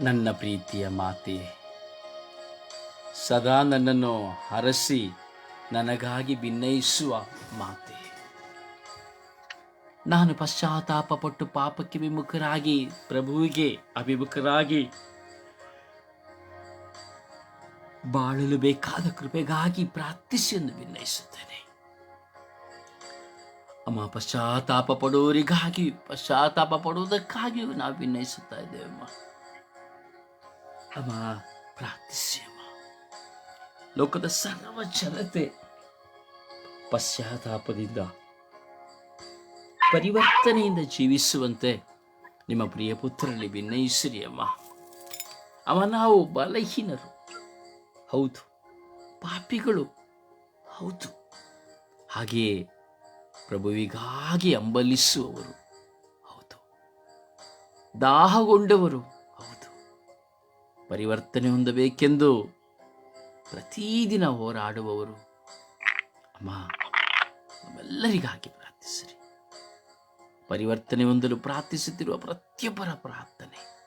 ನನ್ನ ಪ್ರೀತಿಯ ಮಾತೆ, ಸದಾ ನನ್ನನ್ನು ಹರಸಿ ನನಗಾಗಿ ಭಿನ್ನಯಿಸುವ ಮಾತೆ. ನಾನು ಪಶ್ಚಾತ್ತಾಪಪಟ್ಟು ಪಾಪಕ್ಕೆ ವಿಮುಖರಾಗಿ, ಪ್ರಭುವಿಗೆ ಅಭಿಮುಖರಾಗಿ, ಬಾಳಲು ಬೇಕಾದ ಕೃಪೆಗಾಗಿ ಪ್ರಾರ್ಥಿಸಿ ಎಂದು ಭಿನ್ನಯಿಸುತ್ತೇನೆ ಅಮ್ಮ, ಪಶ್ಚಾತ್ತಾಪ ಪಡುವವರಿಗಾಗಿ, ಪಶ್ಚಾತ್ತಾಪ ಪಡುವುದಕ್ಕಾಗಿಯೂ ನಾವು ಭಿನ್ನಯಿಸುತ್ತಾ ಇದ್ದೇವೆ, ಅಮ್ಮ. ಅಮ್ಮ ಪ್ರಾರ್ಥಿಸಿ ಲೋಕದ ಸರ್ವ ಜನತೆ ಪಶ್ಚಾತ್ತಾಪದಿಂದ ಪರಿವರ್ತನೆಯಿಂದ ಜೀವಿಸುವಂತೆ ನಿಮ್ಮ ಪ್ರಿಯ ಪುತ್ರರಲ್ಲಿ ವಿನಯಿಸಿರಿ ಅಮ್ಮ ಅವ ನಾವು ಬಲಹೀನರು. ಹೌದು, ಪಾಪಿಗಳು. ಹೌದು. ಹಾಗೆಯೇ ಪ್ರಭುವಿಗಾಗಿ ಅಂಬಲಿಸುವವರು. ಹೌದು. ದಾಹಗೊಂಡವರು. ಪರಿವರ್ತನೆ ಹೊಂದಬೇಕೆಂದು ಪ್ರತಿದಿನ ಹೋರಾಡುವವರು ಅಮ್ಮ, ನಮ್ಮೆಲ್ಲರಿಗಾಗಿ ಪ್ರಾರ್ಥಿಸಿರಿ. ಪರಿವರ್ತನೆ ಹೊಂದಲು ಪ್ರಾರ್ಥಿಸುತ್ತಿರುವ ಪ್ರತಿಯೊಬ್ಬರ ಪ್ರಾರ್ಥನೆ.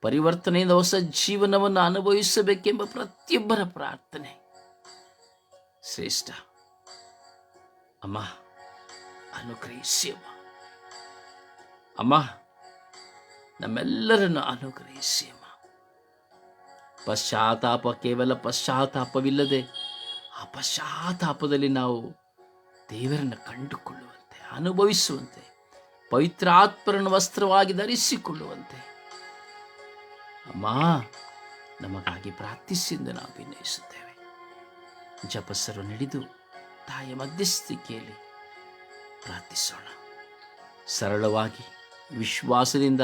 ಪರಿವರ್ತನೆಯಿಂದ ಹೊಸ ಜೀವನವನ್ನು ಅನುಭವಿಸಬೇಕೆಂಬ ಪ್ರತಿಯೊಬ್ಬರ ಪ್ರಾರ್ಥನೆ. ಶ್ರೇಷ್ಠ. ಅಮ್ಮ ಅನುಗ್ರಹಿಸಿ ಅಮ್ಮ ಅಮ್ಮ ನಮ್ಮೆಲ್ಲರನ್ನು ಅನುಗ್ರಹಿಸಿ ಪಶ್ಚಾತ್ತಾಪ ಕೇವಲ ಪಶ್ಚಾತ್ತಾಪವಿಲ್ಲದೆ ಆ ಪಶ್ಚಾತ್ತಾಪದಲ್ಲಿ ನಾವು ದೇವರನ್ನು ಕಂಡುಕೊಳ್ಳುವಂತೆ, ಅನುಭವಿಸುವಂತೆ ಪವಿತ್ರಾತ್ಮರನ ವಸ್ತ್ರವಾಗಿ ಧರಿಸಿಕೊಳ್ಳುವಂತೆ. ಅಮ್ಮ, ನಮಗಾಗಿ ಪ್ರಾರ್ಥಿಸಿಂದು ನಾವು ಭಿನ್ನಯಿಸುತ್ತೇವೆ ಜಪಸರು ನಡೆದು ತಾಯಿಯ ಮಧ್ಯಸ್ಥಿಕೆಯಲ್ಲಿ ಪ್ರಾರ್ಥಿಸೋಣ. ಸರಳವಾಗಿ ವಿಶ್ವಾಸದಿಂದ,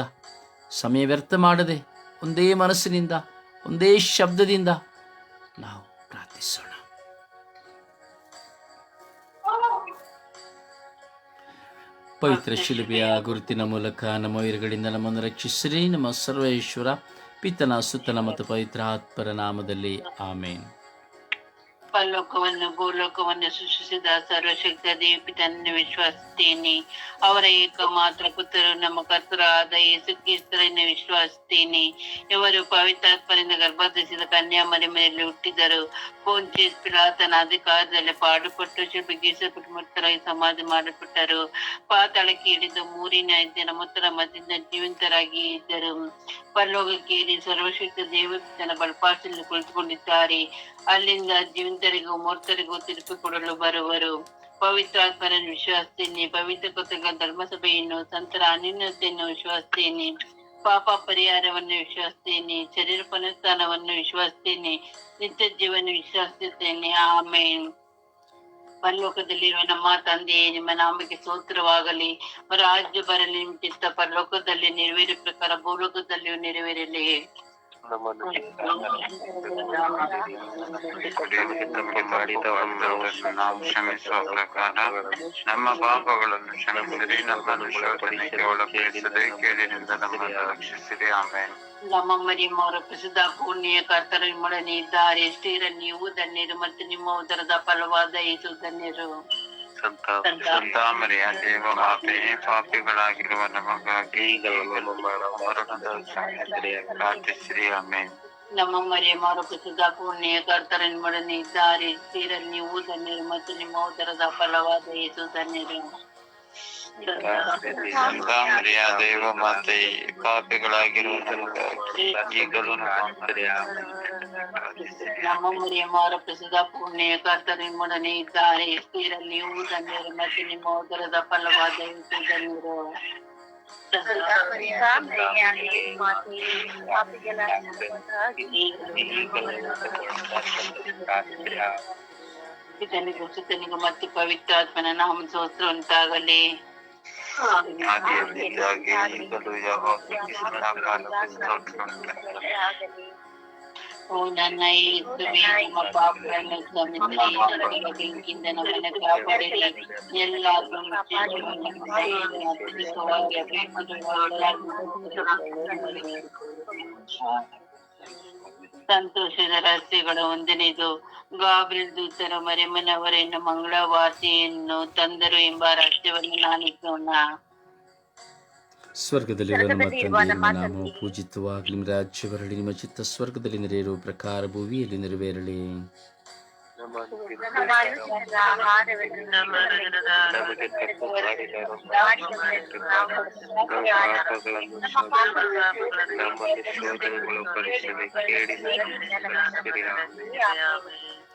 ಸಮಯ ವ್ಯರ್ಥ ಮಾಡದೆ, ಒಂದೇ ಮನಸ್ಸಿನಿಂದ ಒಂದೇ ಶಬ್ದದಿಂದ ನಾವು ಪ್ರಾರ್ಥಿಸೋಣ. ಪವಿತ್ರ ಶಿಲುಬೆಯ ಗುರುತಿನ ಮೂಲಕ ನಮ್ಮ ವೀರಗಳಿಂದ ನಮ್ಮನ್ನು ರಕ್ಷಿಸಿರಿ. ನಮ್ಮ ಸರ್ವೇಶ್ವರ, ಪಿತನ, ಸುತ್ತನ ಮತ್ತು ಪವಿತ್ರ ಆತ್ಮರ ನಾಮದಲ್ಲಿ ಆಮೇನ್. ಪರಲೋಕವನ್ನು, ಭೂಲೋಕವನ್ನು ಸೃಷ್ಟಿಸಿದ ಸರ್ವಶಕ್ತ ದೇವಿತನನ್ನು ವಿಶ್ವಾಸ್ತೀನಿ. ಅವರ ಏಕಮಾತ್ರ ಪುತ್ರರು ನಮ್ಮ ಕರ್ತರಾದ ಯೇಸು ಕ್ರಿಸ್ತರನ್ನು ವಿಶ್ವಾಸಿಸುತ್ತೇನೆ ಇವರು ಪವಿತ್ರಾತ್ಮರಿಂದ ಗರ್ಭಧರಿಸಿದ ಕನ್ಯಾ ಮನೆಯಲ್ಲಿ ಹುಟ್ಟಿದರು. ಪೋಂಚಿಯಸ್ ಪಿಲಾತನ ಅಧಿಕಾರದಲ್ಲಿ ಪಾಡುಪಟ್ಟು ಶಿಲ್ಪಿಗಿಸಲ್ಪಟ್ಟು ಮೃತರಾಗಿ ಸಮಾಧಿ ಮಾಡಲ್ಪಟ್ಟರು. ಪಾತಾಳಕ್ಕೆ ಇಳಿದು ಮೂರಿನ ದಿನ ಮೃತರ ಮಧ್ಯದಿಂದ ಜೀವಂತರಾಗಿ ಇದ್ದರು. ಪರಲೋಕಕ್ಕೆ ಸರ್ವಶಕ್ತ ದೇವತನ ಬಲಪಾಸಲ್ಲಿ ಕುಳಿತುಕೊಂಡಿದ್ದಾರೆ. ಅಲ್ಲಿಂದ ಜೀವಂತರಿಗೂ ಮೂರ್ತರಿಗೂ ತೀರ್ಪು ಕೊಡಲು ಬರುವರು ಪವಿತ್ರಾತ್ಮರನ್ನು ವಿಶ್ವಾಸ್ತೀನಿ ಪವಿತ್ರ ಕೃತಕ ಧರ್ಮಸಭೆಯನ್ನು ಸಂತರ ಅನ್ಯೂನ್ಯತೆಯನ್ನು ವಿಶ್ವಾಸಿಸ್ತೇನೆ ಪಾಪ ಪರಿಹಾರವನ್ನು ವಿಶ್ವಾಸಿಸ್ತೇನೆ ಶರೀರ ಪುನಸ್ಥಾನವನ್ನು ವಿಶ್ವಾಸ್ತೀನಿ ನಿತ್ಯ ಜೀವನ ವಿಶ್ವಾಸಿಸುತ್ತೇನೆ ಆಮೇನ್ ಪರಲೋಕದಲ್ಲಿರುವ ನಮ್ಮ ತಂದೆಯೇ ನಿಮ್ಮ ನಾಮಕ್ಕೆ ಸ್ತೋತ್ರವಾಗಲಿ ರಾಜ್ಯ ಬರಲಿ ನಿಮ್ಮ ಚಿತ್ತ ಪರಲೋಕದಲ್ಲಿ ನೆರವೇರಿ ಪ್ರಕಾರ ಭೂಲೋಕದಲ್ಲಿಯೂ ನೆರವೇರಲಿ ನಾವು ಕ್ಷಮಿಸುವ ಪ್ರಕಾರ ನಮ್ಮ ಪಾಪಗಳನ್ನು ಕ್ಷಮಿಸಿರಿ ನಮ್ಮನ್ನು ಶೋಧನೆಗೆ ಒಳಪಡಿಸದೆ ಕೇಳಿನಿಂದ ನಮ್ಮನ್ನು ರಕ್ಷಿಸಿರಿ ಆಮೇಲೆ ನಮ್ಮ ಮರಿಯಮ್ಮವರ ಪ್ರಸಿದ್ಧ ಪುಣ್ಯ ಕರ್ತರ ನಿಮ್ಮೊಡನೆ ಇದ್ದಾರೆ ಸ್ತ್ರೀರ ನೀವು ಧನ್ಯರು ಮತ್ತು ನಿಮ್ಮ ಉದರದ ಫಲವಾದ ಯೇಸು ಧನ್ಯರು ಸಂತ ಸಂತಾಮರಿಯ ದೇವ ಮಾತೆಯೇ ಪಾಪಿಗಳಾಗಿರುವ ನಮಗಾಗಿ ಈಗಲೂ ಮರಣದ ಸಮಯದಲ್ಲಿ ಪ್ರಾರ್ಥಿಸಿರಿ ಆಮೇಲೆ ನಮ್ಮ ಮರಿಯಮ್ಮವರ ಪ್ರಸಿದ್ಧ ಪುಣ್ಯ ಕರ್ತರ ನಿಮ್ಮೊಡನೆ ಇದ್ದಾರೆ ಸ್ತ್ರೀರ ನೀವು ಧನ್ಯರು ಮತ್ತು ನಿಮ್ಮ ಉದರದ ಫಲವಾದ ಯೇಸು ಧನ್ಯರು ಸಂತಾಮರಿಯ ದೇವ ಮಾತೆಯೇ ಪಾಪಿಗಳಾಗಿರುವ ನಮಗಾಗಿ ಈಗಲೂ ನಮ್ಮ ಪ್ರಾರ್ಥಿಸಿರಿ ನಮ್ಮ ಮರಿಯಮ್ಮವರ ಪ್ರಸಿದ್ಧ ಪುಣ್ಯ ಕರ್ತರ ನಿಮ್ಮೊಡನೆ ಇದ್ದಾರೆ ಸ್ತ್ರೀರಲ್ಲಿ ನೀವು ಧನ್ಯರು ಮತ್ತು ನಿಮ್ಮ ಉದರದ ಫಲವಾದ ಯೇಸು ಧನ್ಯರು ಪಿತನಿಗೂ ಸುತನಿಗೂ Nanay ಪವಿತ್ರಾತ್ಮನ ನಾಮ kami sa iyo. ಓ ನನ್ನ ಯೇಸುವೇ ನಮ್ಮ ಪಾಪಗಳನ್ನು ಕ್ಷಮಿಸಿರಿ ನರಕದ ಬೆಂಕಿಯಿಂದ ನಮ್ಮನ್ನು ಕಾಪಾಡಿರಿ ಎಲ್ಲ ಅತ್ಯಧಿಕವಾಗಿ ಸಂತೋಷದ ಒಂದನೇದು ಗಾಬ್ರಿಲ್ ದೂತರ ಮರೆಮನವರನ್ನು ಮಂಗಳವಾಸಿಯನ್ನು ತಂದರು ಎಂಬ ರಹಸ್ಯವನ್ನು ನಾನಿಸೋಣ ಸ್ವರ್ಗದಲ್ಲಿರುವ ನಮ್ಮ ತಂದೆಯ ನಿಮ್ಮ ನಾಮವು ಪೂಜಿತವಾಗಲಿ ನಿಮ್ಮ ರಾಜ್ಯ ಬರಲಿ ನಿಮ್ಮ ಚಿತ್ತ ಸ್ವರ್ಗದಲ್ಲಿ ನೆರೆಯಿರುವ ಪ್ರಕಾರ ಭೂಮಿಯಲ್ಲಿ ನೆರವೇರಲಿ.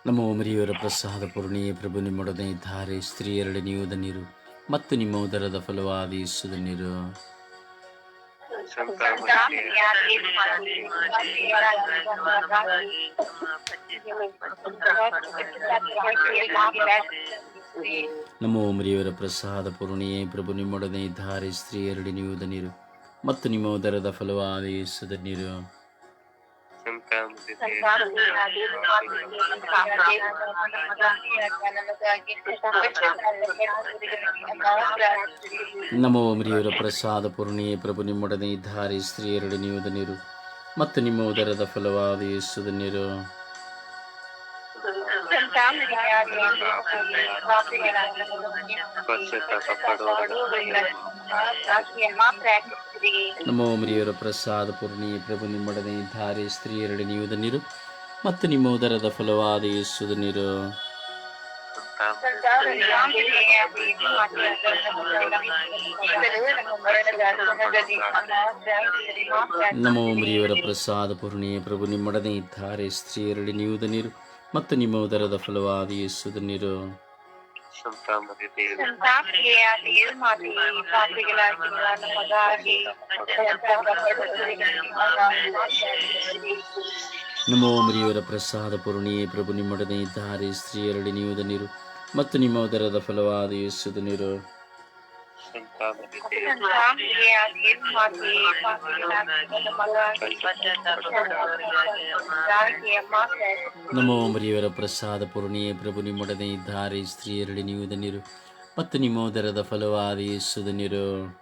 ನಮ್ಮ ಮರಿಯವರ ಪ್ರಸಾದ ಪೂರ್ಣಿಯೇ ಪ್ರಭು ನಿಮ್ಮೊಡನೆ ಇದ್ದಾರೆ ಸ್ತ್ರೀಯರಡೆ ನೀವು ಧನ್ಯರು ಮತ್ತು ನಿಮ್ಮ ಉದರದ ಫಲವಾದ ಯೇಸು ನಮ್ಮ ಮರಿಯವರ ಪ್ರಸಾದ ಪೂರ್ಣಿಯೇ ಪ್ರಭು ನಿಮ್ಮೊಡನೆ ಇದ್ದಾರೆ ಸ್ತ್ರೀಯರಡಿ ನೀವು ಧನ್ಯರು ಮತ್ತು ನಿಮ್ಮ ಉದರದ ಫಲವಾದ ಯೇಸು ಧನ್ಯರು ನಮೋ ಮರಿಯವರ ಪ್ರಸಾದ ಪೂರ್ಣಿ ಪ್ರಭು, ನಿಮ್ಮೊಡನೆ ಇದ್ದಾರೆ ಸ್ತ್ರೀಯರಡೆ ನೀರು ಮತ್ತು ನಿಮ್ಮ ಉದರದ ಫಲವಾದ ಯೇಸು ಧನ್ಯರು. ನಮೋ ಮರಿಯವರ ಪ್ರಸಾದ ಪೂರ್ಣಿ ಪ್ರಭು, ನಿಮ್ಮೊಡನೆ ಇದ್ದಾರೆ ಸ್ತ್ರೀಯರಡೆ ನೀವುದ ನೀರು ಮತ್ತು ನಿಮ್ಮ ಉದರದ ಫಲವಾದ ಯೇಸುದ ನೀರು ನಮೋ ಮರಿಯವರ ಪ್ರಸಾದ ಪೂರ್ಣಿ ಪ್ರಭು, ನಿಮ್ಮೊಡನೆ ಇದ್ದಾರೆ ಸ್ತ್ರೀಯರಡೆ ನೀವುದ ನೀರು ಮತ್ತು ನಿಮ್ಮ ಉದರದ ಫಲವಾದ ಯೇಸು ಧನ್ಯರು ನಮೋ ಮರಿಯವರ ಪ್ರಸಾದ ಪೂರ್ಣಿಯೇ ಪ್ರಭು ನಿಮ್ಮೊಡನೆ ಇದ್ದಾರೆ ಸ್ತ್ರೀಯರಡಿ ನೀವು ನೀರು ಮತ್ತು ನಿಮ್ಮ ಉದರದ ಫಲವಾದ ಯೇಸುದ ಧನ್ಯರು ನಮೋ ಮರಿಯವರ ಪ್ರಸಾದ ಪೂರ್ಣಿಯ ಪ್ರಭು ನಿಮ್ಮೊಡನೆ ಇದ್ದಾರೆ ಸ್ತ್ರೀಯರಡಿ ನೀವು ಧನ್ಯರು. ಮತ್ತು ನಿಮ್ಮ ಫಲವಾದ ಧನ್ಯರು.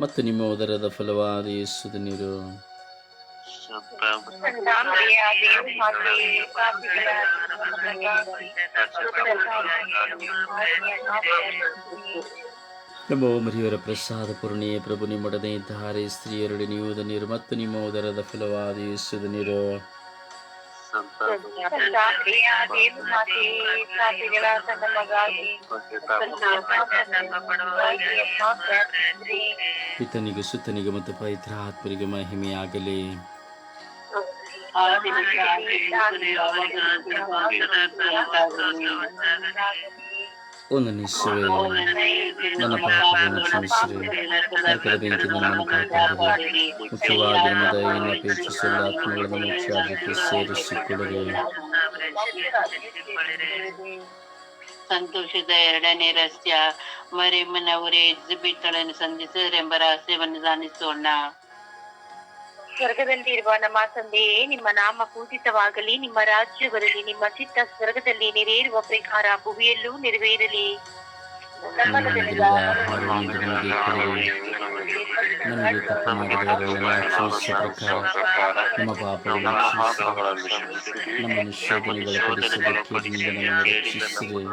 ಮತ್ತು ನಿಮ್ಮ ಉದರದ ಫಲವಾದ ಯೇಸುದ ನೀರು. ನಮೋ ಮರಿಯವರ ಪ್ರಸಾದ ಪೂರ್ಣಿಯೇ ಪ್ರಭು ನಿಮ್ಮೊಡನೆ ಇದ್ದಾರೆ ಸ್ತ್ರೀಯರಡೆ ನೀವು ಧನ್ಯರು ಮತ್ತು ನಿಮ್ಮ ಉದರದ ಫಲವಾದ ಯೇಸು ಪಿತನಿಗೆ ಸುತ್ತನಿಗೆ ಮತ್ತು ಪವಿತ್ರ ಆತ್ಮರಿಗೆ ಮಹಿಮೆಯಾಗಲಿ. ಒಂದನೇ ಸೇವೆ ನನ್ನ ಪಾಪಗಳನ್ನು ಕ್ಷಮಿಸಿರಿ ನರಕದ ಬೆಂಕಿ ನಮ್ಮನ್ನು ಕಾಪಾಡಿರಿ ಮುಖ್ಯವಾಗಿ ನಮ್ಮ ದಯೆಯನ್ನು ಅಪೇಕ್ಷಿಸುವ ಆತ್ಮಗಳನ್ನು ಮುಖ್ಯಾರ್ಥಕ್ಕೆ ಸೇರಿಸಿಕೊಳ್ಳಿರಿ ಸಂತೋಷದ ಎರಡನೇ ರಹಸ್ಯ ಮರಿಯಮ್ಮನವರೇ ಎಲಿಜಬೆತ್ತಳನ್ನು ಸಂಧಿಸಿದರೆಂಬ ರಹಸ್ಯವನ್ನು ಧ್ಯಾನಿಸೋಣ ಸ್ವರ್ಗದಲ್ಲಿ ಇರುವ ನಮ್ಮ ತಂದೆಯೇ, ನಿಮ್ಮ ನಾಮ ಪೂಜಿತವಾಗಲಿ, ನಿಮ್ಮ ರಾಜ್ಯ ಬರಲಿ ನಿಮ್ಮ ಚಿತ್ತ ಸ್ವರ್ಗದಲ್ಲಿ ನೆರವೇರುವ ಪ್ರಕಾರ ಭುವಿಯಲ್ಲೂ ನೆರವೇರಲಿ. ನಮಗೆ ತಪ್ಪು ನಮ್ಮ ಪಾಪಗಳನ್ನು ರಕ್ಷಿಸಿರಿ.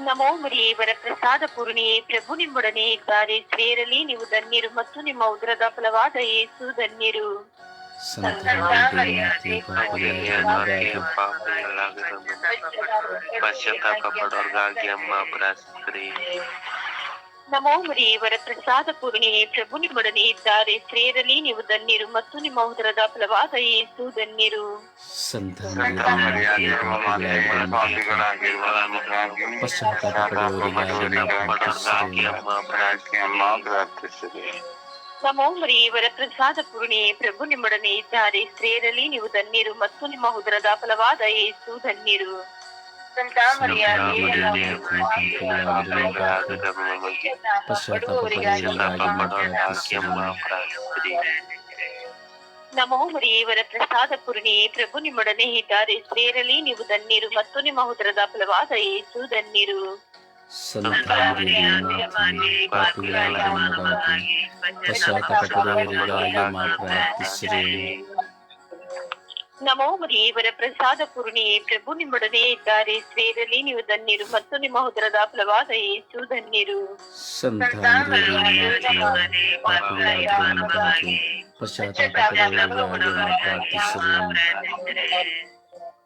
ನಮೋ ಮರಿಯವರ ಪ್ರಸಾದ ಪೂರ್ಣಿಯೇ, ಪ್ರಭು ನಿಮ್ಮೊಡನೆ ಇದ್ದಾರೆ ಸ್ತ್ರೀಯರಲ್ಲಿ ನೀವು ಧನ್ಯರು ಮತ್ತು ನಿಮ್ಮ ಉದರದ ಫಲವಾದ ಏಸು ಧನ್ಯರು. ಪಶ್ಚಾತ್ತಾಪ ಪಡೋರ್ಗಾಗಿ ಅಮ್ಮ ಪ್ರಾರ್ಥಿಸ್ರಿ ನಮೋ ಮರಿಯವರ ಪ್ರಸಾದ ಪೂರ್ಣಿಯೇ ಪ್ರಭು ನಿಮ್ಮೊಡನೆ ಇದ್ದಾರೆ. ಸ್ತ್ರೀಯರಲ್ಲಿ ನೀವು ಧನ್ಯರು ಮತ್ತು ನಿಮ್ಮ ಉದರದ ಫಲವಾದ ಏಸು ಧನ್ಯರು. ನಮೋ ಮರಿಯವರ ಪ್ರಸಾದ ಪೂರ್ಣಿಯೇ ಪ್ರಭು ನಿಮ್ಮೊಡನೆ ಇದ್ದಾರೆ. ಸ್ತ್ರೀಯರಲ್ಲಿ ನೀವು ಧನ್ಯರು ಮತ್ತು ನಿಮ್ಮ ಉದರದ ಫಲವಾದ ಏಸು ಧನ್ಯರು. ನಮೋ ಮುರಿಯವರ ಪ್ರಸಾದ ಪೂರ್ಣಿಯೇ ಪ್ರಭು ನಿಮ್ಮೊಡನೆ ಇದ್ದಾರೆ ಸ್ತ್ರೀಯರಲ್ಲಿ ನೀವು ಧನ್ಯರು ಮತ್ತು ನಿಮ್ಮ ಉದರದ ಫಲವಾದ ಏಸು ಧನ್ಯರು ಮಾ ಪ್ರಾರ್ಥಿಸಿರಿ ನಮೋ ಮರಿಯವರ ಪ್ರಸಾದ ಪೂರ್ಣಿಯೇ ಪ್ರಭು ನಿಮ್ಮೊಡನೆ ಇದ್ದಾರೆ. ಸ್ತ್ರೀಯರಲ್ಲಿ ನೀವು ಧನ್ಯರು ಮತ್ತು ನಿಮ್ಮ ಉದರದ ಫಲವಾದ ಯೇಸು ಧನ್ಯರು.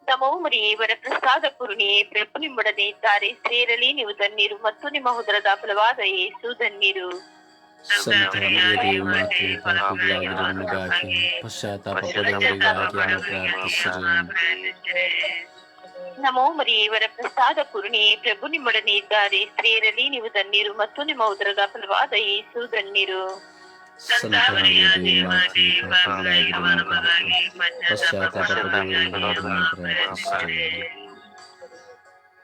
ನಮೋ ಮರಿಯವರ ಪ್ರಸಾದ ಪೂರ್ಣಿಯೇ ಪ್ರಭು ನಿಮ್ಮೊಡನೆ ಇದ್ದಾರೆ. ಸ್ತ್ರೀಯರಲ್ಲಿ ನೀವು ಧನ್ಯರು ಮತ್ತು ನಿಮ್ಮ ಉದರದ ಫಲವಾದ ಯೇಸು ಧನ್ಯರು. ಸಂತಾನದಲ್ಲಿ ಮಾತೆ ಪಾಪಿಗಳಾಗಿರುವ ನಮಗಾಗಿ ಪಶ್ಚಾತ್ತಾಪಪಡುವವರಿಗಾಗಿ ಮಾ ಪ್ರಾರ್ಥಿಸಿರಿ ನಮೋ ಮರಿಯವರ ಪ್ರಸಾದ ಪೂರ್ಣಿಯೇ ಪ್ರಭು ನಿಮ್ಮೊಡನೆ ಇದ್ದಾರೆ ಸ್ತ್ರೀಯರಲ್ಲಿ ನೀವು ಧನ್ಯರು ಮತ್ತು ನಿಮ್ಮ ಉದರದ ಫಲವಾದ ಯೇಸು ಧನ್ಯರು ಸಂತಾನದಲ್ಲಿ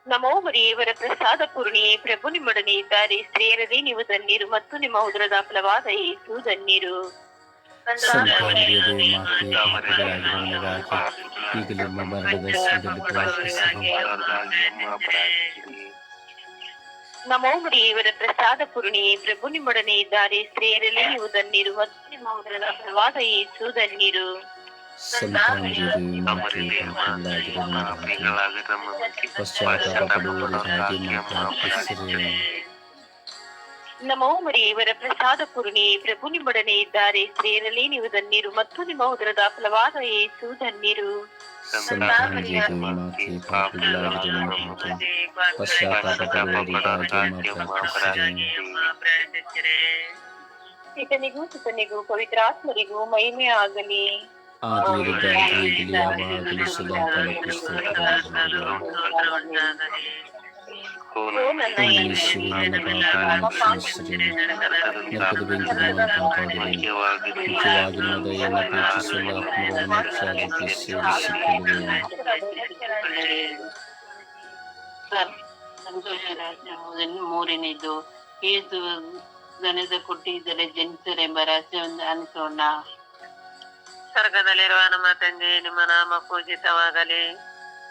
ನಮೋ ಮರಿಯವರ ಪ್ರಸಾದ ಪೂರ್ಣಿಯೇ ಪ್ರಭು ನಿಮ್ಮೊಡನೆ ಇದ್ದಾರೆ. ಸ್ತ್ರೀಯರಲ್ಲಿ ನೀವು ಧನ್ಯರು ಮತ್ತು ನಿಮ್ಮ ಉದರದ ಫಲವಾದ ಏಸು ಧನ್ಯರು ನಮೋ ಮರಿಯವರ ಪ್ರಸಾದ ಪೂರ್ಣಿಯೇ ಪ್ರಭು ನಿಮ್ಮೊಡನೆ ಇದ್ದಾರೆ. ಸ್ತ್ರೀಯರಲ್ಲಿ ನೀವು ಧನ್ಯರು ಮತ್ತು ನಿಮ್ಮ ಉದರದ ಫಲವಾದ ಏಸು ಧನ್ಯರು ಸಂತಾನದಲ್ಲಿ ಮಾತೆ ಪಾಪಿಗಳಾಗಿರುವ ನಮಗಾಗಿ ಪಶ್ಚಾತ್ತಾಪಪಡುವವರಿಗಾಗಿ ಮಾ ಪ್ರಾರ್ಥಿಸಿರಿ ನಮೋ ಮರಿಯವರ ಪ್ರಸಾದ ಪೂರ್ಣಿಯೇ ಪ್ರಭು ನಿಮ್ಮೊಡನೆ ಇದ್ದಾರೆ ಸ್ತ್ರೀಯರಲ್ಲಿ ನೀವು ಧನ್ಯರು ಮತ್ತು ನಿಮ್ಮ ಉದರದ ಫಲವಾದ ಯೇಸು ಧನ್ಯರು ಸಂತಾನದಲ್ಲಿ ಮಾತೆ ಪಾಪಿಗಳಾಗಿರುವ ನಮಗಾಗಿ ಪಶ್ಚಾತ್ತಾಪಪಡುವವರಿಗಾಗಿ ಮಾ ಪ್ರಾರ್ಥಿಸಿರಿ ಪಿತನಿಗೂ ಸುತನಿಗೂ ಪವಿತ್ರಾತ್ಮರಿಗೂ ಮಹಿಮೆ ಆಗಲಿ ಆದಿಯಲ್ಲಿದ್ದ ಈಗಲೂ ಯಾವಾಗಲೂ ಸದಾ ಕಾಲಕ್ಕೂ ಸ್ತೋತ್ರವಾಗಲಿ. ಓ ನನ್ನ ಯೇಸುವೆ, ನನ್ನ ಪಾಪಗಳನ್ನು ಕ್ಷಮಿಸಿರಿ. ನರಕದ ಬೆಂಕಿಯಿಂದ ಕಾಪಾಡಿರಿ ಮುಖ್ಯವಾಗಿ ನನ್ನ ದಯೆಯನ್ನು ಪ್ರೀತಿಸುವ ಆತ್ಮಗಳ ಮೋಕ್ಷಾದಿಕ್ಕೆ ಸೇರಿಸಿಕೊಳ್ಳುವೆ ಸಂತೋಷ ಮೂರನೇದು ಏಸು ದನದ ಕೊಟ್ಟಿದ್ದರೆ ಜನಿಸರೆಂಬ ರಹಸ್ಯವನ್ನು ಅನಿಸೋಣ ಸ್ವರ್ಗದಲ್ಲಿರುವ ನಮ್ಮ ತಂದೆ ನಿಮ್ಮ ನಾಮ ಪೂಜಿತವಾಗಲಿ.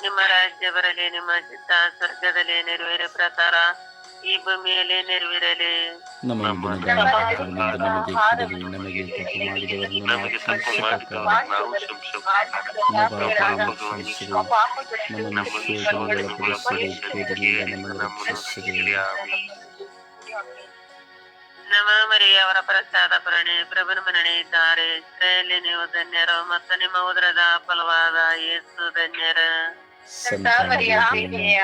ನಿಮ್ಮ ರಾಜ್ಯ ಬರಲಿ ನಿಮ್ಮ ಚಿತ್ತ ಸ್ವರ್ಗದಲ್ಲಿ ನೆರವೇರ ಪ್ರಕಾರ ಈ ಭೂಮಿಯಲ್ಲಿ ನೆರವೇರಲಿ. ನಮಗೆ ಕೊಡಿರಿ ನಮಗೆ ತಪ್ಪು ಮಾಡಿದವರನ್ನು ನಾವು ನಮಗೆ ತಪ್ಪು ಕ್ಷಮಿಸುತ್ತೇವೆ. ಮಾಡಿದವರು ನಾವು ಕ್ಷಮಿಸುತ್ತೇವೆ. ನಮ್ಮ ಪಾಪಗಳನ್ನು ಕ್ಷಮಿಸಿರಿ ನಮ್ಮನ್ನು ಶೋಧನೆಗೆ ಒಳಪಡಿಸಿರಿ ಕೇಡಿನಿಂದ ನಮ್ಮನ್ನು ರಕ್ಷಿಸಿರಿ ನಮ್ಮ ಮರಿಯ ಅವರ ಪ್ರಸಾದ ಪರಣಿ ಪ್ರಭುನ ಮನಣಿ ಇದ್ದಾರೆ ಸ್ತ್ರೀಯಲ್ಲಿ ನೀವು ಧನ್ಯರು ಮತ್ತು ನಿಮ್ಮ ಉದರದ ಫಲವಾದ ಯೇಸು ಧನ್ಯರ ಸಂತಾನದಲ್ಲಿ ಪಾಪಿಗಳಾಗಿರುವ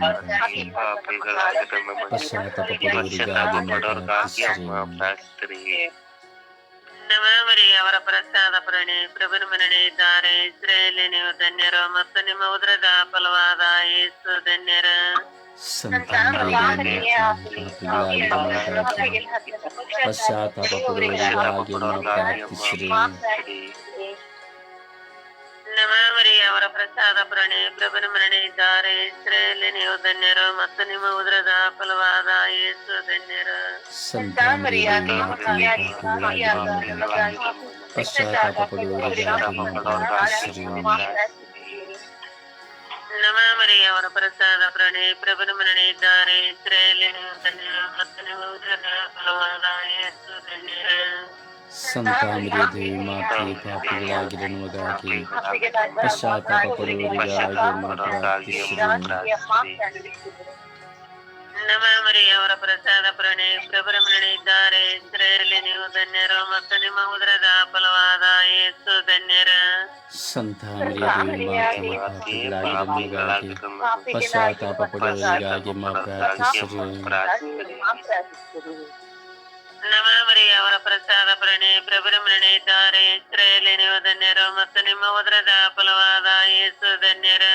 ನಮಗಾಗಿ ಪಾಪಿಗಳಾಗಿರುವ ನಮಗೆ ಪಶ್ಚಾತ್ತಾಪಪಡುವವರಿಗಾಗಿ ಮಾ ಪ್ರಾರ್ಥಿಸಿರಿ ಪ್ರಾರ್ಥಿಸಿರಿ. ನಮ್ಮ ಮರಿಯ ಅವರ ಪ್ರಸಾದ ಪರಣಿ ಪ್ರಭುನ ಮನಣಿ ಇದ್ದಾರೆ ಸ್ತ್ರೀಯಲ್ಲಿ ನೀವು ಧನ್ಯರು ಮತ್ತು ನಿಮ್ಮ ಉದರದ ಫಲವಾದ ಯೇಸು ಧನ್ಯರ ಸಂತಾನದಲ್ಲಿ ಪಾಪಿಗಳಾಗಿರುವ ನಮಗಾಗಿ ಪಶ್ಚಾತ್ತಾಪಪಡುವವರಿಗಾಗಿ ಮಾ ಪ್ರಾರ್ಥಿಸಿರಿ ನಮ್ಮ ಮರಿಯ ಅವರ ಪ್ರಸಾದ ಪರಣಿ ಪ್ರಭುನ ಮರಣಿ ಇದ್ದಾರೆ ಸ್ತ್ರೀಯಲ್ಲಿ ನೀವು ಧನ್ಯರು ಮತ್ತು ನಿಮ್ಮ ಉದರದ ಫಲವಾದ ಯೇಸು ಧನ್ಯರು ಸಂತಾನದಲ್ಲಿ ಪಾಪಿಗಳಾಗಿರುವ ನಮಗಾಗಿ ಪಶ್ಚಾತ್ತಾಪಪಡುವವರಿಗಾಗಿ ಮಾ ಪ್ರಾರ್ಥಿಸಿರಿ ನಮ್ಮ ಮರಿಯ ಅವರ ಪ್ರಸಾದ ಪ್ರಣಿ ಪ್ರಭುನ ಮರಣಿ ಇದ್ದಾರೆ ಧನ್ಯರು ಸಂತಾನದಲ್ಲಿ ದೇವಿ ಮಾತೆ ಪಾಪಿಗಳಾಗಿರುವ ನಮಗಾಗಿ ಪಶ್ಚಾತ್ತಾಪಪಡುವವರಿಗಾಗಿ ಮಾ ಪ್ರಾರ್ಥಿಸಿರಿ ನಮ್ಮ ಮರಿಯ ಅವರ ಪ್ರಸಾದ ಪರಣಿ ಪ್ರಭುನ ಮರಣಿ ಇದ್ದಾರೆ ಸ್ತ್ರೀಯಲ್ಲಿ ನೀವು ಧನ್ಯರು ಮತ್ತು ನಿಮ್ಮ ಉದರದ ಫಲವಾದ ಯೇಸು ಧನ್ಯರು ಸಂತಾನದಲ್ಲಿ ದೇವಿ ಮಾತೆ ಪಾಪಿಗಳಾಗಿರುವ ನಮಗಾಗಿ ಪಶ್ಚಾತ್ತಾಪಪಡುವವರಿಗಾಗಿ ಮಾ ಪ್ರಾರ್ಥಿಸಿರಿ ನಮ್ಮ ಮರಿಯ ಅವರ ಪ್ರಸಾದ ಪರಣಿ ಪ್ರಭುನ ಮರಣಿ ಇದ್ದಾರೆ ಸ್ತ್ರೀಯಲ್ಲಿ ನೀವು ಧನ್ಯರು ಮತ್ತು ನಿಮ್ಮ ಉದರದ ಫಲವಾದ ಯೇಸು ಧನ್ಯರು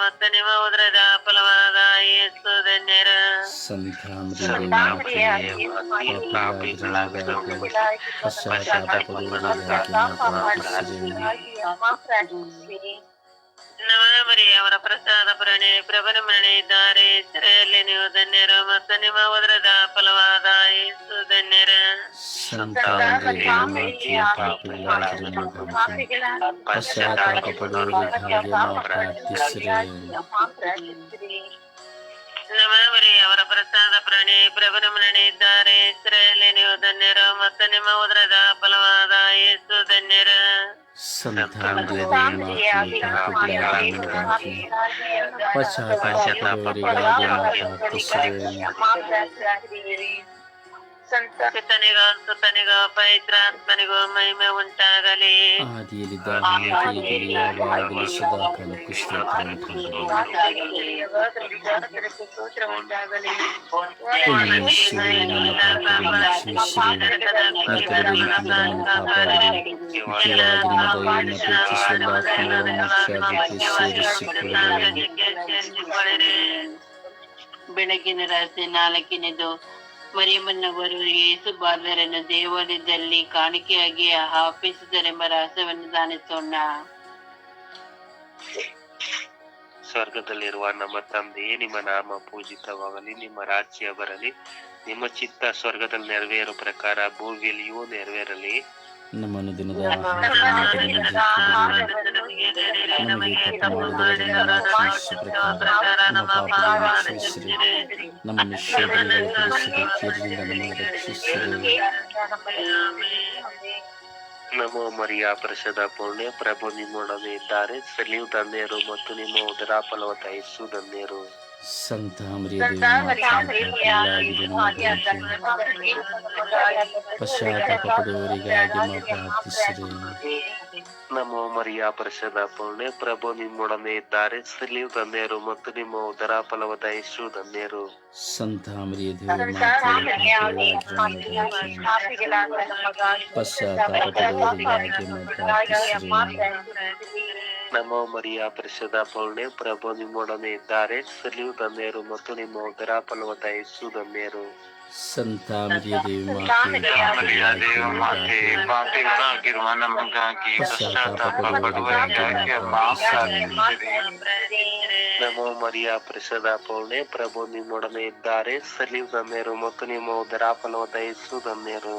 ಮತ್ತು ನಿಮ್ಮ ಉದರದ ಫಲವಾದ ಯೇಸು ಧನ್ಯರ ಸಂತ ಮರಿಯದೇ ಮಾತೆಯ ಪಾಪಿಗಳಾಗಿರುವ ನಮಗಾಗಿ ಪಶ್ಚಾತ್ತಾಪ ಪಡುವವರಿಗಾಗಿ ನಾವು ಪ್ರಾರ್ಥಿಸಿರಿ ನಮ್ಮ ಮರಿಯವರ ಪ್ರಸಾದ ಪ್ರಣೆ ಪ್ರಭರಮಣೆ ಇದ್ದಾರೆ ಇಸ್ರೇಲಿ ನೀವು ಧನ್ಯರು ಮತ್ತು ನಿಮ್ಮ ಉದರದ ಫಲವಾದ ಯೇಸು ಧನ್ಯರ ಸಂತ ಮರಿಯದೇ ಅವರ ಪ್ರಸಾದ ಪ್ರಣೆ ಪ್ರಭರಮಣೆ ಇದ್ದಾರೆ. ಸೆರೆಯಲ್ಲಿ ನೀವು ಧನ್ಯರು ಮತ್ತು ನಿಮ್ಮ ಉದರದ ಫಲವಾದ ಯೇಸು ಧನ್ಯರ. ಸಂತ ಮರಿಯದೇ ಮಾತೆಯ ಪಾಪಿಗಳಾಗಿರುವ ನಮಗಾಗಿ ಪಶ್ಚಾತ್ತಾಪ ಪಡುವವರಿಗಾಗಿ ನಾವು ಪ್ರಾರ್ಥಿಸಿರಿ ನಮ್ಮ ಮರಿಯವರ ಪ್ರಸಾದ ಪ್ರಣೆ ಪ್ರಭರಮಣೆ ಇದ್ದಾರೆ ಇಸ್ರೇಲಿ ನೀವು ಧನ್ಯರು ಮತ್ತು ನಿಮ್ಮ ಉದರದ ಫಲವಾದ ಯೇಸು ಧನ್ಯರ ಸಂತ ಮರಿಯದೇ ಮಾತೆಯ ಪಾಪಿಗಳಾಗಿರುವ ನಮಗಾಗಿ ಪಶ್ಚಾತ್ತಾಪ ಪಡುವವರಿಗಾಗಿ ನಾವು ಪ್ರಾರ್ಥಿಸಿರಿ ಸುತನಿಗೋ ಸುತನಿಗೋ ಪವಿತ್ರಾತ್ಮನಿಗೋ ಮಹಿಮೆ ಉಂಟಾಗಲಿ ಆದಿಯಲ್ಲಿದ್ದ ಮಾತೆಯಲ್ಲಿ ಯಾವಾಗಲೂ ಸದಾಕಾಲಕ್ಕೂ ಸ್ತೋತ್ರ ಉಂಟಾಗಲಿ. ಓ ನನ್ನ ಯೇಸುವೇ, ನನ್ನ ಪಾಪಗಳನ್ನು ಕ್ಷಮಿಸಿರಿ ನರಕದ ನಮ್ಮನ್ನು ಕಾಪಾಡಿರಿ ಮುಖ್ಯವಾಗಿ ನಿಮ್ಮ ದಯೆಯನ್ನು ಪ್ರೀತಿಸುವ ಆತ್ಮಗಳನ್ನು ಶಾಂತಿಗೆ ಸೇರಿಸಿಕೊಳ್ಳಿರಿ ಬೆಳಗಿನ ರಾತ್ರಿ ನಾಲ್ಕಿನದು ಮರಿಯಮ್ಮನವರು ಯೇಸು ಬಾಲರನ್ನು ದೇವಾಲಯದಲ್ಲಿ ಕಾಣಿಕೆಯಾಗಿ ಹಾಪಿಸಿದರೆಂಬ ರಹಸ್ಯವನ್ನು ದಾನಿಸೋಣ ಸ್ವರ್ಗದಲ್ಲಿರುವ ನಮ್ಮ ತಂದೆಯೇ ನಿಮ್ಮ ನಾಮ ಪೂಜಿತವಾಗಲಿ, ನಿಮ್ಮ ರಾಜ್ಯ ಬರಲಿ, ನಿಮ್ಮ ಚಿತ್ತ ಸ್ವರ್ಗದಲ್ಲಿ ನೆರವೇರೋ ಪ್ರಕಾರ ಭೂಮಿಯಲ್ಲಿಯೂ ನೆರವೇರಲಿ. ನಮ್ಮನ್ನು ದಿನದ ನಮ್ಮನ್ನು ನಮೋ ಮರಿಯ ಪರಿಷದ ಪುಣ್ಯ. ಪ್ರಭು ನಿಮ್ಮೊಡನೆ ಇದ್ದಾರೆ. ಸಲೀವ್ ಧನ್ಯರು ಮತ್ತು ನಿಮ್ಮ ಉದರ ಫಲವತ್ತ ಯೇಸು ಧನ್ಯರು ಸಂತ ಪಶ್ಚಾತ್ತಾಪ ಪ್ರಾರ್ಥಿಸಿರಿ ನಮೋ ಮರಿಯಾ ಪರಿಷದ ಪುಣ್ಯ ಪ್ರಭು ನಿಮ್ಮೊಡನೆ ಇದ್ದಾರೆ ಸ್ತ್ರೀಯು ಧನ್ಯರು ಮತ್ತು ನಿಮ್ಮ ಉದರ ಫಲವದ ಯಶು ಧನ್ಯರು ಸಂತ ಮರಿಯ ಪಶ್ಚಾತ್ತಾಪ ಪ್ರಾರ್ಥಿಸಿರಿ ನಮೋ ಮರಿಯ ಪ್ರಸದ ಪುಣ್ಯ ಪ್ರಭು ನಿಮ್ಮೊಡನೆ ಇದ್ದಾರೆ ಸಲಿಯು ಧನ್ಯರು ಮತ್ತು ನಿಮ್ಮ ಉದರ ಫಲವತ್ತ ಯೇಸು ಧನ್ಯರು ಸಂತ ಮರಿಯದೇವಿ ಪಾಪಿಗಳಾಗಿರುವ ನಮಗಾಗಿ ಪಶ್ಚಾತ್ತಾಪ ಪಡುವವರಿಗಾಗಿ ಪ್ರಾರ್ಥಿಸಿರಿ ನಮೋ ಮರಿಯ ಪ್ರಸದ ಪೌಣೆ ಪ್ರಭು ನಿಮ್ಮೊಡನೆ ಇದ್ದಾರೆ ಸಲಿಯು ಧನ್ಯರು ಮತ್ತು ನಿಮ್ಮ ಉದರ ಫಲವತ್ತ ಯೇಸು ಧನ್ಯರು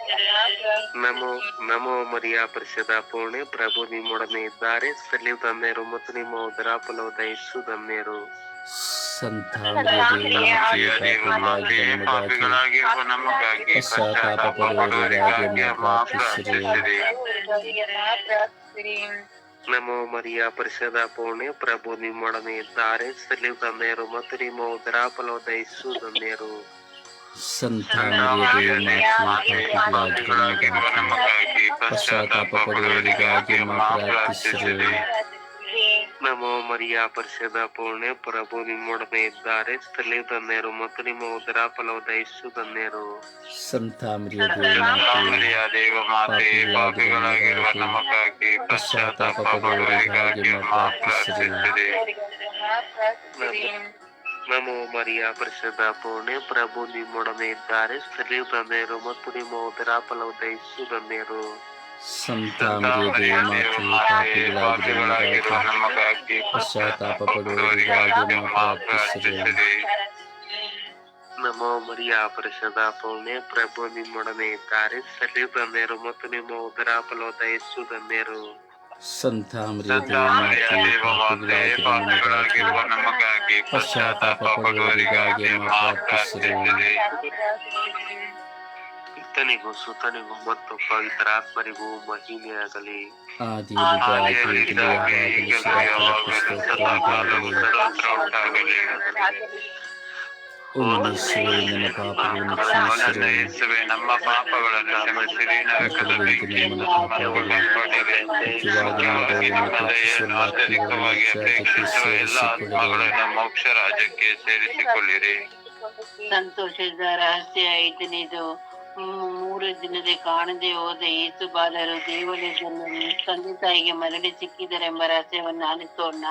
ನಮೋ ನಮೋ ಮರಿಯ ಪರಿಷದ ಪೂರ್ಣೆ ಪ್ರಭು ನಿಮ್ಮೊಡನೆ ಇದ್ದಾರೆ. ಸಲೀವ್ ಧನ್ಯರು ಮತ್ತು ನಿಮ್ಮ ಉದರ ಫಲವದ ಯೇಸು ಧನ್ಯರು. ನಮೋ ಮರಿಯ ಪರಿಷದ ಪೂರ್ಣೆ ಪ್ರಭು ನಿಮ್ಮೊಡನೆ ಇದ್ದಾರೆ. ಸಲೀವ್ ಧನ್ಯರು ಮತ್ತು ನಿಮ್ಮ ಉದರ ಫಲವದ ಯೇಸು ಧನ್ಯರು. ಸಂತ ಮರಿಯದೇವಿ ಪಾಪಿಗಳಾಗಿರುವ ನಮಗಾಗಿ ಪಶ್ಚಾತ್ತಾಪ ಪಡುವವರಿಗಾಗಿ ನಾವು ಪ್ರಾರ್ಥಿಸಿರಿ ನಮೋ ಮರಿಯ ಪರಿಷದ ಪೌಣೆ ಪ್ರಭು ನಿಮ್ಮೊಡನೆ ಇದ್ದಾರೆ ಸಲಿಯು ಧನ್ಯರು ಮತ್ತು ನಿಮ್ಮ ಉದರ ಫಲವತ್ತ ಯೇಸು ಧನ್ಯರು ಸಂತ ಮರಿಯದೇವಿ ಮರಿಯ ದೇವ ಮಾತೆ ಪಾಪಿಗಳಾಗಿರುವ ನಮಗಾಗಿ ಪಶ್ಚಾತ್ತಾಪ ಪಡುವವರಿಗಾಗಿ ಪ್ರಾರ್ಥಿಸಿರಿ ನಮೋ ಮರಿಯ ಪರಿಷದ ಪೂರ್ಣೆ ಪ್ರಭು ನಿಮ್ಮೊಡನೆ ಇದ್ದಾರೆ. ಸ್ತ್ರೀ ಬ್ರಹ್ಮೇರು ಮತ್ತು ನಿಮ್ಮ ಉದರ ಫಲವತ್ತ ಯೇಸು ಬ್ರಹ್ಮೇರು. ಸಂತ ನಮೋ ಮರಿಯ ಪರಿಶುದ್ಧ ಪೂರ್ಣೆ ಪ್ರಭು ನಿಮ್ಮೊಡನೆ ಇದ್ದಾರೆ. ಸರಿ ಬಂದೇರು ಮತ್ತು ನಿಮ್ಮ ಉದರ ಫಲವಾದ ಯೇಸು ಸಂತ ಮರಿಯ ದೇವ ಮಾತೆ ಪಾಪಿಗಳಾಗಿರುವ ನಮಗಾಗಿ ಪಶ್ಚಾತ್ತಾಪ ಪಡುವವರಿಗಾಗಿ ಪ್ರಾರ್ಥಿಸಿರಿ ಪಿತನಿಗೂ ಸುತನಿಗೂ ಮತ್ತು ಪವಿತ್ರಾತ್ಮರಿಗೂ ಮಹಿಮೆಯಾಗಲಿ ಆದಿಯಲ್ಲಿದ್ದಾಗೆ ಈಗಲೂ ಯಾವಾಗಲೂ ಸದಾಕಾಲವೂ ಸ್ತೋತ್ರ ಉಂಟಾಗಲಿ ನನ್ನ ಪಾಪಗಳನ್ನು ಕ್ಷಮಿಸಿರಿ. ನಮ್ಮ ಪಾಪಗಳನ್ನು ಕ್ಷಮಿಸಿರಿ. ನರಕದ ಬೆಂಕಿಯನ್ನು ನಮ್ಮನ್ನು ಕಾಪಾಡಿರಿ ನಿಜವಾದ ನಿಮ್ಮ ಅತ್ಯಧಿಕವಾಗಿ ಅಪೇಕ್ಷಿಸುವ ಎಲ್ಲ ಆತ್ಮಗಳನ್ನು ಮೋಕ್ಷ ರಾಜ್ಯಕ್ಕೆ ಸೇರಿಸಿಕೊಳ್ಳಿರಿ. ಸಂತೋಷದ ರಹಸ್ಯ ಐದನೇದು. ಹ್ಮ್, ಮೂರು ದಿನದ ಕಾಣದೆ ಹೋದ ಏಸು ಬಾಲರು ದೇವಾಲಯದಲ್ಲಿ ತಂದೆ ತಾಯಿಗೆ ಮರಳಿ ಸಿಕ್ಕಿದರೆಂಬ ರಹಸ್ಯವನ್ನು ಆಲಿಸೋಣ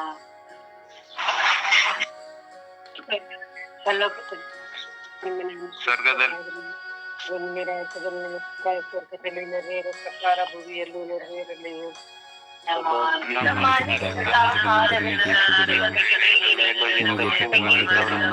ಸ್ವರ್ಗದಲ್ಲಿ ಪ್ರಕಾರ ಭೂಮಿಯಲ್ಲೂ ನೆರವೇರಲಿ ನಮ್ಮ ನಮಗೆ ತಪ್ಪು ಮಾಡಿದವರನ್ನು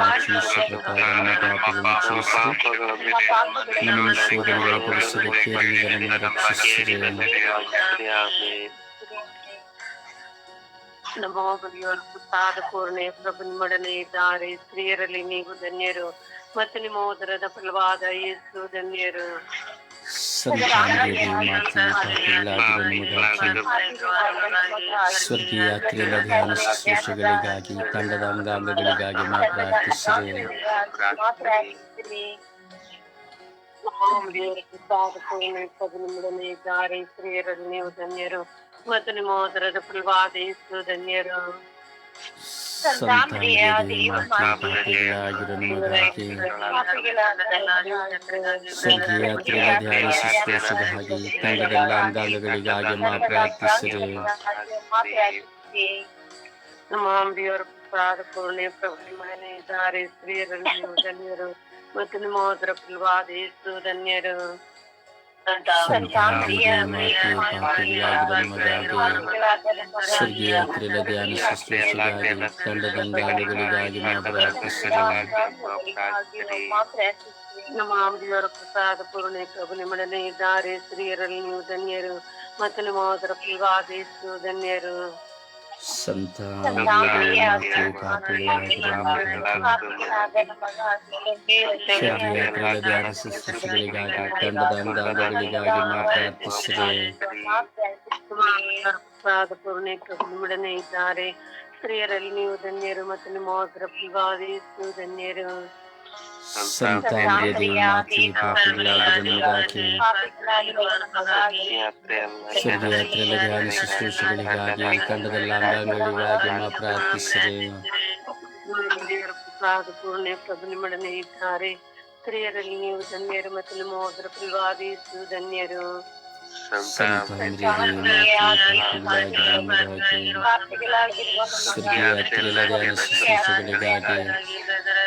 ಬಲಿಯೋರ್ ಪುತ್ತಾದ ಪೂರ್ಣೆ ಪ್ರಭು ನಿಮ್ಮೊಡನೆ ಇದ್ದಾರೆ ಸ್ತ್ರೀಯರಲ್ಲಿ ನೀವು ಧನ್ಯರು ಮತ್ತು ನಿಮ್ಮ ಉದರದ ಫಲವಾದ ಯೇಸು ಧನ್ಯರು ಸಂತಾನಗಳಿಗೆ ಮಾತನಾಡಿದ ನಮಗಾಗಿ ಸ್ವರ್ಗೀಯ ಯಾತ್ರೆಯ ಧ್ಯಾನ ಶುಶ್ರೂಷೆಗಳಿಗಾಗಿ ತಂಡದ ಅಂಗಾಂಗಗಳಿಗಾಗಿ ನಾವು ಪ್ರಾರ್ಥಿಸಿರಿ ಪ್ರಭು ನಿಮ್ಮೊಡನೆ ಇದ್ದಾರೆ ಸ್ತ್ರೀಯರಲ್ಲಿ ನೀವು ಧನ್ಯರು ಮತ್ತು ನಿಮ್ಮ ಉದರದ ಫಲವಾದ ಯೇಸು ಧನ್ಯರು ಸಂತಾನಗಳಿಗೆ ಮಾತನಾಡಿದ ನಮಗಾಗಿ ಸ್ವರ್ಗೀಯ ಯಾತ್ರೆಯ ಧ್ಯಾನ ಶುಶ್ರೂಷೆಗಾಗಿ ತಂಡದ ಅಂಗಾಂಗಗಳಿಗಾಗಿ ನಾವು ಪ್ರಾರ್ಥಿಸಿರಿ ನಮ್ಮ ಅಂಬಿಯವರ ಪ್ರಾದ ಪೂರ್ಣೆ ಪ್ರಭು ನಿಮ್ಮೊಡನೆ ಇದ್ದಾರೆ ಸ್ತ್ರೀಯರಲ್ಲಿ ನೀವು ಧನ್ಯರು ಮತ್ತು ನಿಮ್ಮ ಉದರ ಫಲವಾದ ಯೇಸು ಧನ್ಯರು ಪ್ರಾರ್ಥಿಸಿರಿ ನಮ್ಮ ಅಂಬಿಯವರ ಪ್ರಸಾದ ಪೂರ್ಣೆ ಪ್ರಭು ನಿಮ್ಮೊಡನೆ ಇದ್ದಾರೆ ಸ್ತ್ರೀಯರಲ್ಲಿ ನೀವು ಧನ್ಯರು ಮತ್ತು ನಿಮ್ಮ ಅದರ ಆದೇಶ ಧನ್ಯರು. ಸಂತಾನಗಳಿಗೆ ಮಾತನಾಡಿದ ನಮಗಾಗಿ ಸ್ವರ್ಗೀಯ ಯಾತ್ರೆಯ ಧ್ಯಾನ ಶುಶ್ರೂಷೆಗಳಿಗಾಗಿ ತಂಡದ ಅಂಗಾಂಗಗಳಿಗಾಗಿ ನಾವು ಪ್ರಾರ್ಥಿಸಿರಿ ಪ್ರಸಾದ ಪೂರ್ಣೆ ಪ್ರಭು ನಿಮ್ಮೊಡನೆ ಇದ್ದಾರೆ ಸ್ತ್ರೀಯರಲ್ಲಿ ನೀವು ಧನ್ಯರು ಮತ್ತು ನಿಮ್ಮ ಉದರ ಫಲವಾದ ಯೇಸು ಧನ್ಯರು ಸಂತಾನರಿಗೆ ಮಾತಿ ಪಾಪಗಳಾಗಿದ ನಮಗಾಗಿ ಸ್ವರ್ಗ ಯಾತ್ರೆಯ ಧ್ಯಾನ ಶುಶ್ರೂಷೆಗಳಿಗಾಗಿ ತಂಡದ ಅಂಗಾಂಗಗಳಿಗಾಗಿ ನಾವು ಪ್ರಾರ್ಥಿಸಿರಿ ದೇವರ ಪ್ರಸಾದ ಪೂರ್ಣೆ ಪ್ರಭು ನಿಮ್ಮೊಡನೆ ಇದ್ದಾರೆ ಸ್ತ್ರೀಯರಲ್ಲಿ ನೀವು ಧನ್ಯರು ಮತ್ತು ನಿಮ್ಮ ಉದರ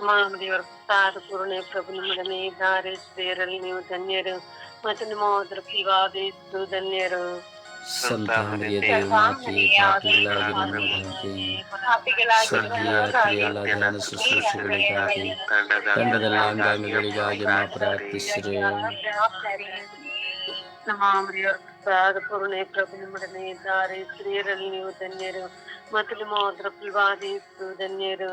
ನಮಗಾಗಿ ಸ್ವರ್ಗ ಯಾತ್ರೆಯ ಧ್ಯಾನ ಶುಶ್ರೂಷೆಗಳಿಗಾಗಿ ತಂಡದ ಅಂಗಾಂಗಗಳಿಗಾಗಿ ನಾವು ಪ್ರಾರ್ಥಿಸಿರಿ ದೇವರ ಪ್ರಸಾದ ಪೂರ್ಣೆ ಪ್ರಭು ನಿಮ್ಮೊಡನೆ ಇದ್ದಾರೆ ಸ್ತ್ರೀಯರಲ್ಲಿ ನೀವು ಧನ್ಯರು ಮತ್ತು ನಿಮ್ಮ ಉದರ ಫಲವಾದ ಯೇಸು ಧನ್ಯರು ಸಂತಾನರಿಗೆ ಮಾತಿ ಪಾಪಗಳಾಗಿದ ನಮಗಾಗಿ ಸ್ವರ್ಗೀಯ ಯಾತ್ರೆಯ ಧ್ಯಾನ ಶುಶ್ರೂಷೆಗಳಿಗಾಗಿ ತಂಡದ ಅಂಗಾಂಗಗಳಿಗಾಗಿ ನಾವು ಪ್ರಾರ್ಥಿಸಿರಿ ನಮ್ಮ ದೇವರ ಪ್ರಸಾದ ಪೂರ್ಣೆ ಪ್ರಭು ನಿಮ್ಮೊಡನೆ ಇದ್ದಾರೆ ಸ್ತ್ರೀಯರಲ್ಲಿ ನೀವು ಧನ್ಯರು ಮತ್ತು ನಿಮ್ಮ ಉದರ ಫಲವಾದ ಯೇಸು ಧನ್ಯರು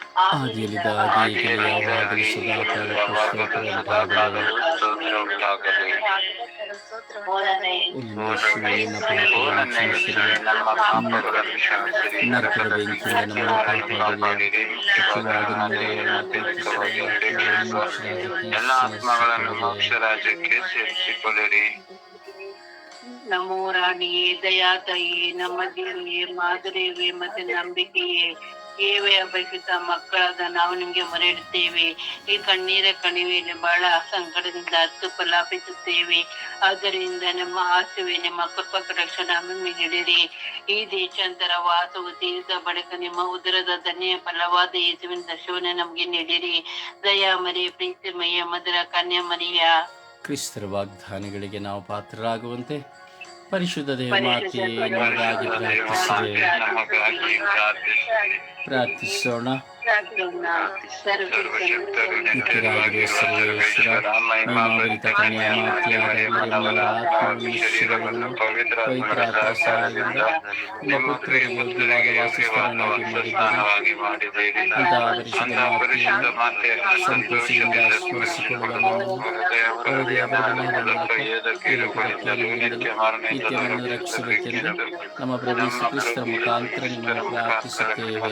ಮಾತಿ ಪಾಪಗಳಾಗಿದ ನಮಗಾಗಿ ಸ್ವರ್ಗೀಯ ಯಾತ್ರೆಯ ಧ್ಯಾನ ಶುಶ್ರೂಷೆಗಳಿಗಾಗಿ ತಂಡದ ಅಂಗಾಂಗಗಳಿಗಾಗಿ ನಾವು ಪ್ರಾರ್ಥಿಸಿರಿ ನಿಮಗೆ ಮತ್ತು ಪವಿತ್ರಾತ್ಮರಿಗೂ ಮಹಿಮೆಯಾಗಲಿ ಆದಿಯಲ್ಲಿದ್ದ ಹಾಗೆ ಈಗಲೂ ಯಾವಾಗಲೂ ಸದಾ ಕಾಲಕ್ಕೂ ಸ್ತೋತ್ರ ಉಂಟಾಗಲಿ. ಸ್ತೋತ್ರ ಉಂಟಾಗಲಿ ಉನ್ನ ಶಿವನೇ ನಮ್ಮ ಪಾಪಗಳನ್ನು ಕ್ಷಮಿಸಿರಿ. ನಮ್ಮ ಪಾಪಗಳನ್ನು ಕ್ಷಮಿಸಿರಿ ನರಕದ ಬೆಂಕಿಯಿಂದ ನಮ್ಮನ್ನು ಕಾಪಾಡಿರಿ ಮುಖ್ಯವಾಗಿ ಎಲ್ಲ ಆತ್ಮಗಳನ್ನು ಮೋಕ್ಷ ರಾಜ್ಯಕ್ಕೆ ಸೇರಿಸಿಕೊಳ್ಳಿರಿ ನಮೋ ರಾಣಿಯೇ ದಯಾ ತಾಯಿಯೇ ನಮ್ಮ ದೇವಿಯೇ ಮಾದರಿಯೇ ಮತ್ತೆ ನಂಬಿಕೆಯೇ ಏವೇ ಅಭ್ಯಸಿತ ಮಕ್ಕಳಾದ ನಾವು ನಿಮಗೆ ಮೊರೆ ಇಡುತ್ತೇವೆ ಈ ಕಣ್ಣೀರ ಕಣಿವೆಯಲ್ಲಿ ಬಹಳ ಸಂಕಟದಿಂದ ಹತ್ತು ಫಲಾಪಿಸುತ್ತೇವೆ ಆದ್ದರಿಂದ ನಮ್ಮ ಆಸೆವೆ, ನಿಮ್ಮ ಕೃಪಾ ನಮ್ಮ ನೀಡಿರಿ. ಈ ದೇಶಾಂತರ ವಾಸವು ತೀರಿದ ಬಳಿಕ ನಿಮ್ಮ ಉದರದ ಧನ್ಯ ಫಲವಾದ ಯೇಸುವಿನ ದರ್ಶನ ನಮಗೆ ನೀಡಿರಿ. ದಯಾ ಮರಿಯ, ಪ್ರೀತಿಮಯ ಮಧುರ ಕನ್ಯಾ ಮರಿಯ. ಕ್ರಿಸ್ತರ ವಾಗ್ದಾನಗಳಿಗೆ ನಾವು ಪಾತ್ರರಾಗುವಂತೆ പരിശുദ്ധ ദൈവമാക്കി ഞങ്ങളാകെ പ്രാർത്ഥിച്ചേ പ്രാർത്ഥിച്ചോണ ಮಹಿಮಾಭರಿತ ಕನ್ಯಾ ಮಾತೆಯಾದ ಮರಿಯಮ್ಮನ ಸಹಾಯದಿಂದ ನಿಮ್ಮ ಪ್ರಭು ಮುಖಾಂತರ ನಿಮ್ಮನ್ನು ಪ್ರಾರ್ಥಿಸುತ್ತೇವೆ